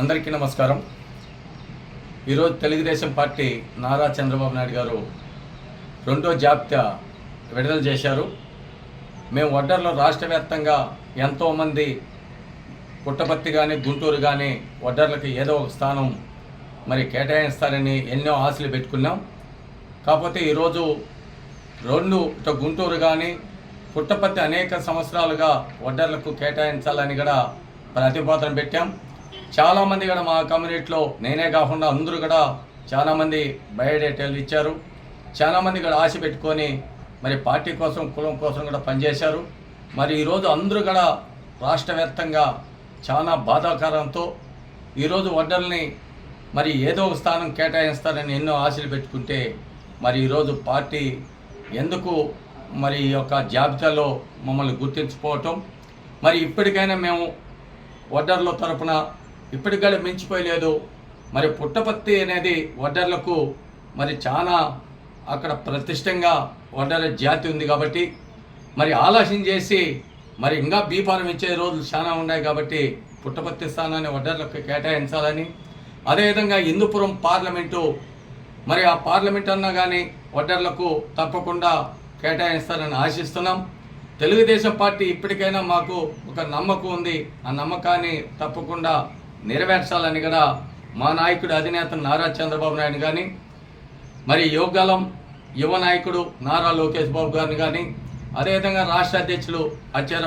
అందరికీ నమస్కారం. ఈరోజు తెలుగుదేశం పార్టీ నారా చంద్రబాబు నాయుడు గారు రెండో జాబితా విడుదల చేశారు. మేము వడ్డర్లో రాష్ట్ర వ్యాప్తంగా ఎంతోమంది పుట్టపర్తి కానీ గుంటూరు కానీ వడ్డర్లకు ఏదో ఒక స్థానం మరి కేటాయిస్తారని ఎన్నో ఆశలు పెట్టుకున్నాం. కాకపోతే ఈరోజు రెండు ఇటు గుంటూరు కానీ పుట్టపర్తి అనేక సంవత్సరాలుగా వడ్డర్లకు కేటాయించాలని కూడా ప్రతిపాదన పెట్టాం. చాలామంది కూడా మా కమ్యూనిటీలో నేనే కాకుండా అందరూ కూడా చాలామంది బయోడేటాలు ఇచ్చారు. చాలామంది కూడా ఆశ పెట్టుకొని మరి పార్టీ కోసం కులం కోసం కూడా పనిచేశారు. మరి ఈరోజు అందరూ కూడా రాష్ట్ర వ్యాప్తంగా చాలా బాధాకరంతో ఈరోజు వడ్డల్ని మరి ఏదో ఒక స్థానం కేటాయిస్తారని ఎన్నో ఆశలు పెట్టుకుంటే మరి ఈరోజు పార్టీ ఎందుకు మరి ఈ యొక్క జాబితాలో మమ్మల్ని గుర్తించుకోవటం మరి ఇప్పటికైనా మేము వడ్డర్ల తరపున ఇప్పటికైనా మించిపోయలేదు. మరి పుట్టపత్తి అనేది వడ్డర్లకు మరి చాలా అక్కడ ప్రతిష్టంగా వడ్డర జాతి ఉంది కాబట్టి మరి ఆలస్యం చేసి మరి ఇంకా బీఫారం ఇచ్చే రోజులు చాలా ఉన్నాయి కాబట్టి పుట్టపత్తి స్థానాన్ని వడ్డర్లకు కేటాయించాలని అదేవిధంగా హిందూపురం పార్లమెంటు మరి ఆ పార్లమెంట్ అన్నా కానీ వడ్డర్లకు తప్పకుండా కేటాయిస్తారని ఆశిస్తున్నాం. తెలుగుదేశం పార్టీ ఇప్పటికైనా మాకు ఒక నమ్మకం ఉంది. ఆ నమ్మకాన్ని తప్పకుండా నెరవేర్చాలని కూడా మా నాయకుడు అధినేత నారా చంద్రబాబు నాయుడు కానీ మరి యోగలం యువ నాయకుడు నారా లోకేష్ బాబు గారిని కానీ అదేవిధంగా రాష్ట్ర అధ్యక్షులు అచ్చార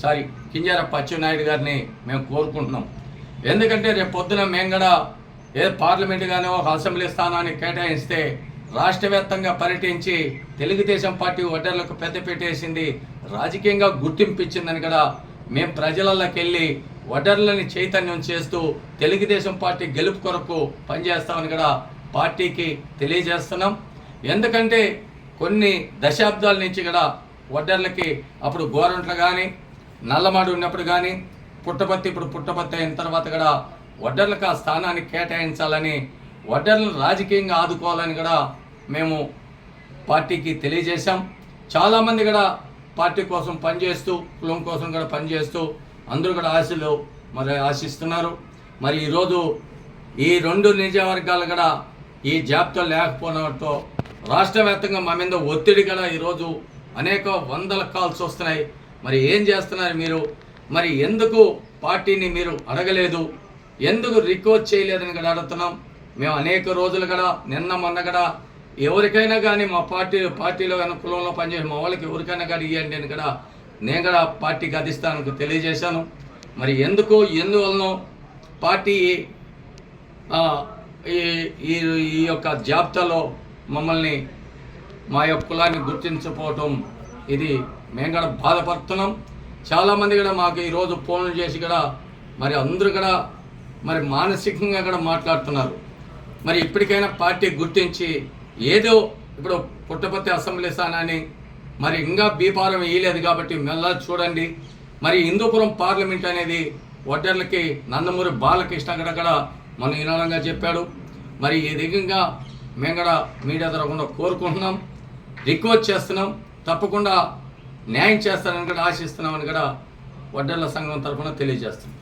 సారీ కింజారప్ప అచ్చెన్నాయుడు గారిని మేము కోరుకుంటున్నాం. ఎందుకంటే రేపు పొద్దున మేము కూడా ఏ పార్లమెంట్ కానీ ఒక అసెంబ్లీ స్థానాన్ని కేటాయిస్తే రాష్ట్ర వ్యాప్తంగా పర్యటించి తెలుగుదేశం పార్టీ ఓటర్లకు పెద్దపీట వేసింది రాజకీయంగా గుర్తింపు ఇచ్చిందని కూడా మేము ప్రజలలోకి వెళ్ళి వడర్లని చైతన్యం చేస్తూ తెలుగుదేశం పార్టీ గెలుపు కొరకు పనిచేస్తామని కూడా పార్టీకి తెలియజేస్తున్నాం. ఎందుకంటే కొన్ని దశాబ్దాల నుంచి కూడా వడ్డర్లకి అప్పుడు గోరంట్లు కానీ నల్లమాడు ఉన్నప్పుడు కానీ పుట్టపత్తి ఇప్పుడు పుట్టపత్తి అయిన తర్వాత కూడా వడ్డర్లకు ఆ స్థానాన్ని కేటాయించాలని వడ్డర్లను రాజకీయంగా ఆదుకోవాలని కూడా మేము పార్టీకి తెలియజేశాం. చాలామంది కూడా పార్టీ కోసం పనిచేస్తూ కులం కోసం కూడా పనిచేస్తూ అందరూ కూడా ఆశలు మరి ఆశిస్తున్నారు. మరి ఈరోజు ఈ రెండు నియోజకవర్గాలు కూడా ఈ జాబితా లేకపోవడంతో రాష్ట్ర వ్యాప్తంగా మా మీద ఒత్తిడి కూడా ఈరోజు అనేక వందల కాల్స్ వస్తున్నాయి. మరి ఏం చేస్తున్నారు మీరు? మరి ఎందుకు పార్టీని మీరు అడగలేదు? ఎందుకు రిక్వెస్ట్ చేయలేదని కూడా అడుగుతున్నాం. మేము అనేక రోజులు కూడా నిన్న మొన్న కూడా ఎవరికైనా కానీ మా పార్టీ పార్టీలో కానీ కులంలో పనిచేసిన మా వాళ్ళకి ఎవరికైనా కానీ ఇవ్వండి అని కూడా నేను కూడా పార్టీకి అధిష్టానికి తెలియజేశాను. మరి ఎందుకు ఎందువలనో పార్టీ ఈ ఈ ఈ యొక్క జాబితాలో మమ్మల్ని మా యొక్క కులాన్ని గుర్తించకపోవటం ఇది మేము కూడా బాధపడుతున్నాం. చాలామంది కూడా మాకు ఈరోజు ఫోన్లు చేసి కూడా మరి అందరూ కూడా మరి మానసికంగా కూడా మాట్లాడుతున్నారు. మరి ఇప్పటికైనా పార్టీ గుర్తించి ఏదో ఇప్పుడు పుట్టపర్తి అసెంబ్లీ స్థానాన్ని మరి ఇంకా బీపాలం వేయలేదు కాబట్టి మెల్ల చూడండి. మరి హిందూపురం పార్లమెంట్ అనేది ఒడ్డర్లకి నందమూరి బాలకృష్ణ కూడా కూడా మన వినాలంగా చెప్పాడు. మరి ఈ దిగంగా మేము కూడా మీడియా తరఫున కోరుకుంటున్నాం. రిక్వెస్ట్ చేస్తున్నాం. తప్పకుండా న్యాయం చేస్తారని కూడా ఆశిస్తున్నామని కూడా వడ్డర్ల సంఘం తరఫున తెలియజేస్తున్నాం.